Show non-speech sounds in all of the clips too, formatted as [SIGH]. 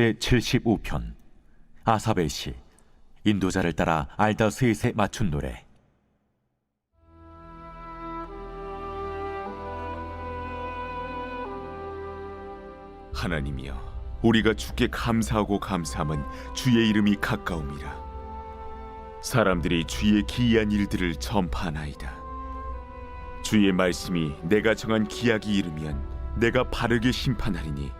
제 75편. 아사벨 시 인도자를 따라 알다 셋에 맞춘 노래. 하나님이여 우리가 주께 감사하고 감사함은 주의 이름이 가까움이라. 사람들이 주의 기이한 일들을 전파하나이다. 주의 말씀이 내가 정한 기약이 이르면 내가 바르게 심판하리니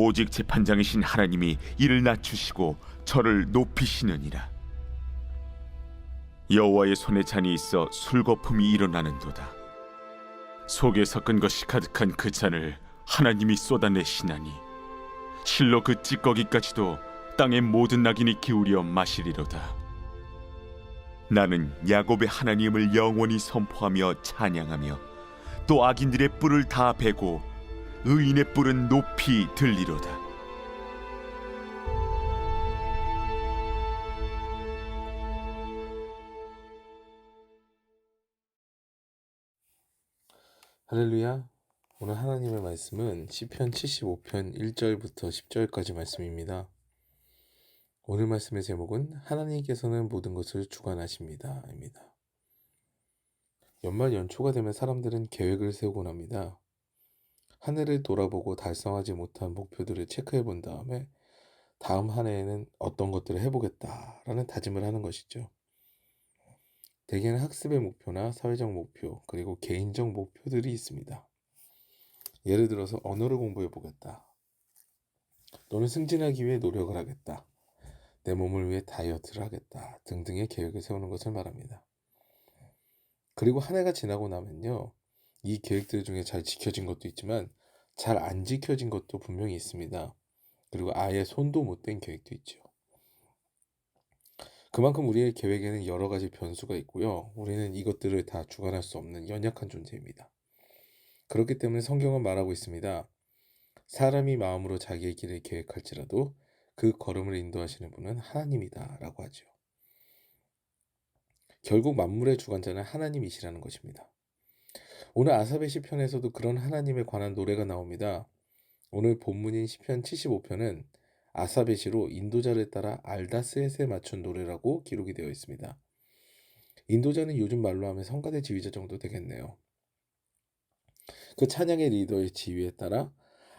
오직 재판장이신 하나님이 이를 낮추시고 저를 높이시느니라. 여호와의 손에 잔이 있어 술거품이 일어나는도다. 속에 섞은 것이 가득한 그 잔을 하나님이 쏟아내시나니 실로 그 찌꺼기까지도 땅의 모든 낙인이 기울여 마시리로다. 나는 야곱의 하나님을 영원히 선포하며 찬양하며 또 악인들의 뿔을 다 베고 의인의 뿔은 높이 들리로다. 할렐루야. 오늘 하나님의 말씀은 시편 75편 1절부터 10절까지 말씀입니다. 오늘 말씀의 제목은 하나님께서는 모든 것을 주관하십니다입니다. 연말 연초가 되면 사람들은 계획을 세우곤 합니다. 한 해를 돌아보고 달성하지 못한 목표들을 체크해 본 다음에 다음 한 해에는 어떤 것들을 해보겠다라는 다짐을 하는 것이죠. 대개는 학습의 목표나 사회적 목표, 그리고 개인적 목표들이 있습니다. 예를 들어서 언어를 공부해 보겠다. 또는 승진하기 위해 노력을 하겠다. 내 몸을 위해 다이어트를 하겠다. 등등의 계획을 세우는 것을 말합니다. 그리고 한 해가 지나고 나면요. 이 계획들 중에 잘 지켜진 것도 있지만 잘 안 지켜진 것도 분명히 있습니다. 그리고 아예 손도 못 댄 계획도 있죠. 그만큼 우리의 계획에는 여러 가지 변수가 있고요. 우리는 이것들을 다 주관할 수 없는 연약한 존재입니다. 그렇기 때문에 성경은 말하고 있습니다. 사람이 마음으로 자기의 길을 계획할지라도 그 걸음을 인도하시는 분은 하나님이다 라고 하죠. 결국 만물의 주관자는 하나님이시라는 것입니다. 오늘 아사베 시편에서도 그런 하나님에 관한 노래가 나옵니다. 오늘 본문인 시편 75편은 아사베시로 인도자를 따라 알다스엣에 맞춘 노래라고 기록이 되어 있습니다. 인도자는 요즘 말로 하면 성가대 지휘자 정도 되겠네요. 그 찬양의 리더의 지휘에 따라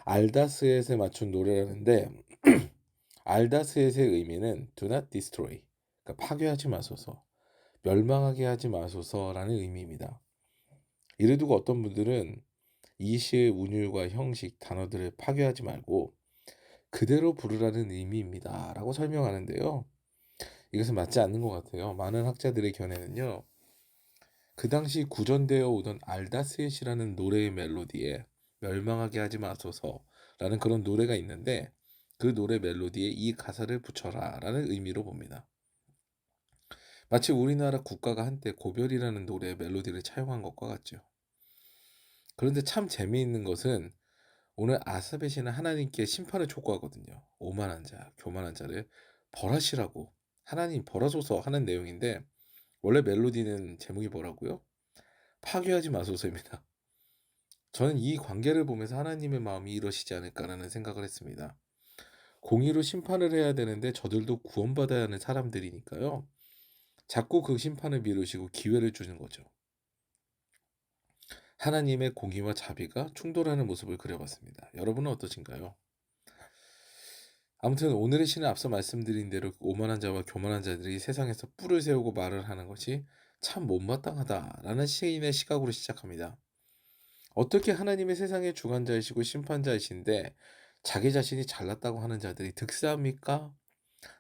알다스엣에 맞춘 노래라는데 [CLEARS THROAT] 알다스엣의 의미는 do not destroy, 그러니까 파괴하지 마소서, 멸망하게 하지 마소서라는 의미입니다. 이를 두고 어떤 분들은 이 시의 운율과 형식, 단어들을 파괴하지 말고 그대로 부르라는 의미입니다. 라고 설명하는데요. 이것은 맞지 않는 것 같아요. 많은 학자들의 견해는요. 그 당시 구전되어 오던 알다스엣이라는 노래의 멜로디에 멸망하게 하지 마소서라는 그런 노래가 있는데 그 노래 멜로디에 이 가사를 붙여라 라는 의미로 봅니다. 마치 우리나라 국가가 한때 고별이라는 노래의 멜로디를 차용한 것과 같죠. 그런데 참 재미있는 것은 오늘 아사벳이는 하나님께 심판을 촉구하거든요. 오만한 자, 교만한 자를 벌하시라고 하나님 벌하소서 하는 내용인데 원래 멜로디는 제목이 뭐라고요? 파괴하지 마소서입니다. 저는 이 관계를 보면서 하나님의 마음이 이러시지 않을까라는 생각을 했습니다. 공의로 심판을 해야 되는데 저들도 구원받아야 하는 사람들이니까요. 자꾸 그 심판을 미루시고 기회를 주는 거죠. 하나님의 공의와 자비가 충돌하는 모습을 그려봤습니다. 여러분은 어떠신가요? 아무튼 오늘의 시는 앞서 말씀드린 대로 오만한 자와 교만한 자들이 세상에서 뿔을 세우고 말을 하는 것이 참 못마땅하다라는 시인의 시각으로 시작합니다. 어떻게 하나님의 세상의 주관자이시고 심판자이신데 자기 자신이 잘났다고 하는 자들이 득세합니까?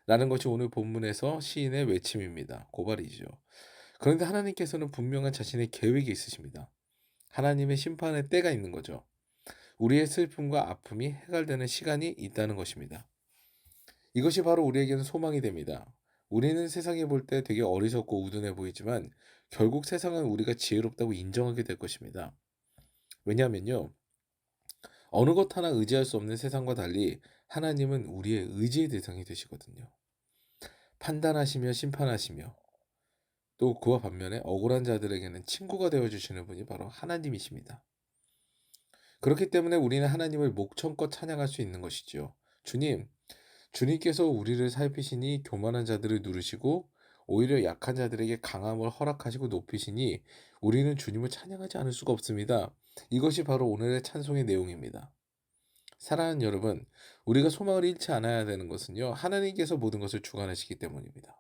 라는 것이 오늘 본문에서 시인의 외침입니다. 고발이죠. 그런데 하나님께서는 분명한 자신의 계획이 있으십니다. 하나님의 심판의 때가 있는 거죠. 우리의 슬픔과 아픔이 해갈되는 시간이 있다는 것입니다. 이것이 바로 우리에게는 소망이 됩니다. 우리는 세상에 볼 때 되게 어리석고 우둔해 보이지만 결국 세상은 우리가 지혜롭다고 인정하게 될 것입니다. 왜냐하면요. 어느 것 하나 의지할 수 없는 세상과 달리 하나님은 우리의 의지의 대상이 되시거든요. 판단하시며 심판하시며 또 그와 반면에 억울한 자들에게는 친구가 되어 주시는 분이 바로 하나님이십니다. 그렇기 때문에 우리는 하나님을 목청껏 찬양할 수 있는 것이지요. 주님, 주님께서 우리를 살피시니 교만한 자들을 누르시고 오히려 약한 자들에게 강함을 허락하시고 높이시니 우리는 주님을 찬양하지 않을 수가 없습니다. 이것이 바로 오늘의 찬송의 내용입니다. 사랑하는 여러분, 우리가 소망을 잃지 않아야 되는 것은요, 하나님께서 모든 것을 주관하시기 때문입니다.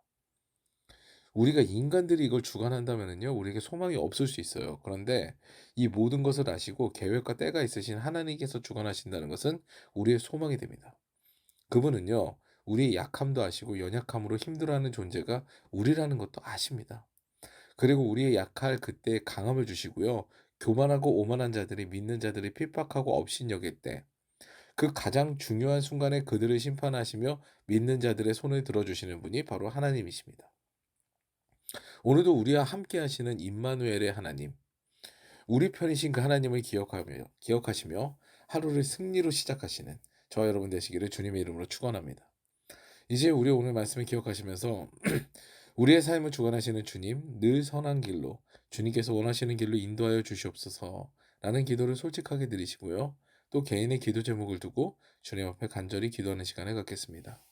우리가 인간들이 이걸 주관한다면요, 우리에게 소망이 없을 수 있어요. 그런데 이 모든 것을 아시고 계획과 때가 있으신 하나님께서 주관하신다는 것은 우리의 소망이 됩니다. 그분은요, 우리의 약함도 아시고 연약함으로 힘들어하는 존재가 우리라는 것도 아십니다. 그리고 우리의 약할 그때에 강함을 주시고요. 교만하고 오만한 자들이 믿는 자들이 핍박하고 업신여길 때, 그 가장 중요한 순간에 그들을 심판하시며 믿는 자들의 손을 들어주시는 분이 바로 하나님이십니다. 오늘도 우리와 함께 하시는 임마누엘의 하나님, 우리 편이신 그 하나님을 기억하며 기억하시며 하루를 승리로 시작하시는 저와 여러분 되시기를 주님의 이름으로 축원합니다. 이제 우리 오늘 말씀을 기억하시면서 [CLEARS THROAT] 우리의 삶을 주관하시는 주님 늘 선한 길로 주님께서 원하시는 길로 인도하여 주시옵소서라는 기도를 솔직하게 드리시고요. 또 개인의 기도 제목을 두고 주님 앞에 간절히 기도하는 시간을 갖겠습니다.